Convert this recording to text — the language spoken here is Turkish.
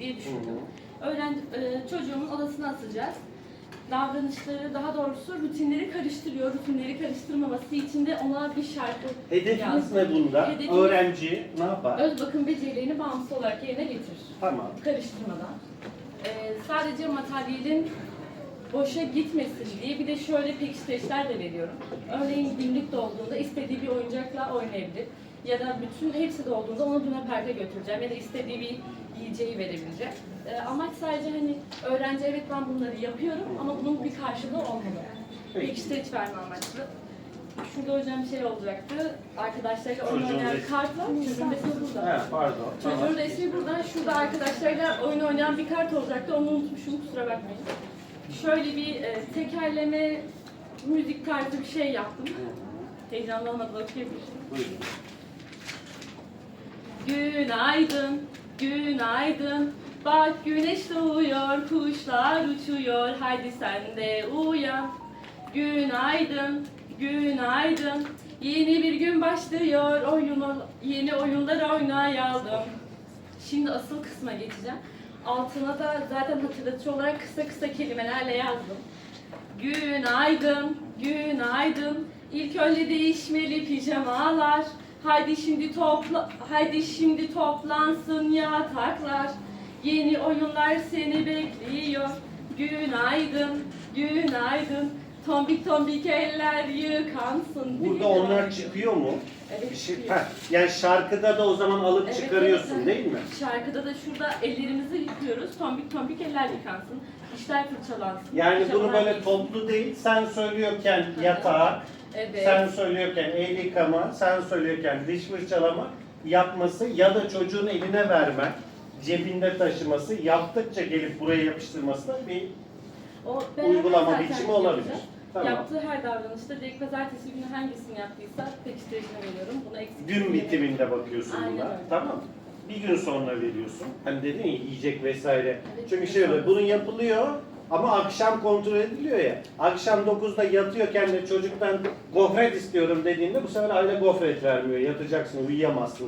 diye düşündüm. Öğren, e, çocuğumun odasına asacağız. Davranışları, daha doğrusu rutinleri karıştırıyor. Rutinleri karıştırmaması için de ona bir şarkı Hedefiniz yazdım. ne bunda? Hedefimiz- Öğrenci ne yapar? Öz bakım becerilerini bağımsız olarak yerine getirir. Tamam. Karıştırmadan. Ee, sadece materyalin boşa gitmesin diye bir de şöyle pekiştireçler de veriyorum. Örneğin günlük dolduğunda istediği bir oyuncakla oynayabilir. Ya da bütün hepsi dolduğunda onu Luna Park'a götüreceğim ya da istediği bir yiyeceği verebileceğim. Ee, amaç sadece hani öğrenci evet ben bunları yapıyorum ama bunun bir karşılığı olmalı. Peki. Pekiştireç verme amaçlı. Şurada hocam şey olacaktı. Arkadaşlarıyla oyun Çocuğun oynayan resmi. kart var. Çocuğun resmi burada. He, pardon. Çocuğun Tamam. resmi burada. Şurada arkadaşlarla oyun oynayan bir kart olacaktı. Onu unutmuşum kusura bakmayın. Şöyle bir e, tekerleme müzik tarzı bir şey yaptım. Heyecanlı olmadan okuyabilirsin. Buyurun. Günaydın, günaydın. Bak güneş doğuyor, kuşlar uçuyor. Haydi sen de uyan. Günaydın, günaydın. Yeni bir gün başlıyor. Oyun, yeni oyunlar oynayalım. Şimdi asıl kısma geçeceğim. Altına da zaten hatırlatıcı olarak kısa kısa kelimelerle yazdım. Günaydın, günaydın. İlk önce değişmeli pijamalar. Haydi şimdi topla, haydi şimdi toplansın yataklar. Yeni oyunlar seni bekliyor. Günaydın, günaydın. Tombik tombik eller yıkansın. Burada Günaydın. onlar çıkıyor mu? Evet, Bir şey, çıkıyor. Heh, yani şarkıda da o zaman alıp Evet, çıkarıyorsun evet. değil mi? Şarkıda da şurada ellerimizi yıkıyoruz. Tombik tombik eller yıkansın. Dişler fırçalansın. Yani bunu böyle giysin. toplu değil, sen söylüyorken yatak, Evet. sen söylüyorken el yıkama, sen söylüyorken diş fırçalama yapması ya da çocuğun eline vermen, cebinde taşıması, yaptıkça gelip buraya yapıştırması da bir O beraber uygulama zaten biçimi olabilir. yapacağız. Tamam. Yaptığı her davranışta direkt pazartesi günü hangisini yaptıysa pekiştiricine veriyorum. Bunu eksik gün bitiminde bakıyorsun Aynen buna. öyle. Tamam. Bir gün sonra veriyorsun. Hani dedin ya yiyecek vesaire. Evet, Çünkü evet. şöyle bunun yapılıyor ama akşam kontrol ediliyor ya. Akşam 9'da yatıyorken de çocuktan gofret istiyorum dediğinde bu sefer aile gofret vermiyor. Yatacaksın, uyuyamazsın.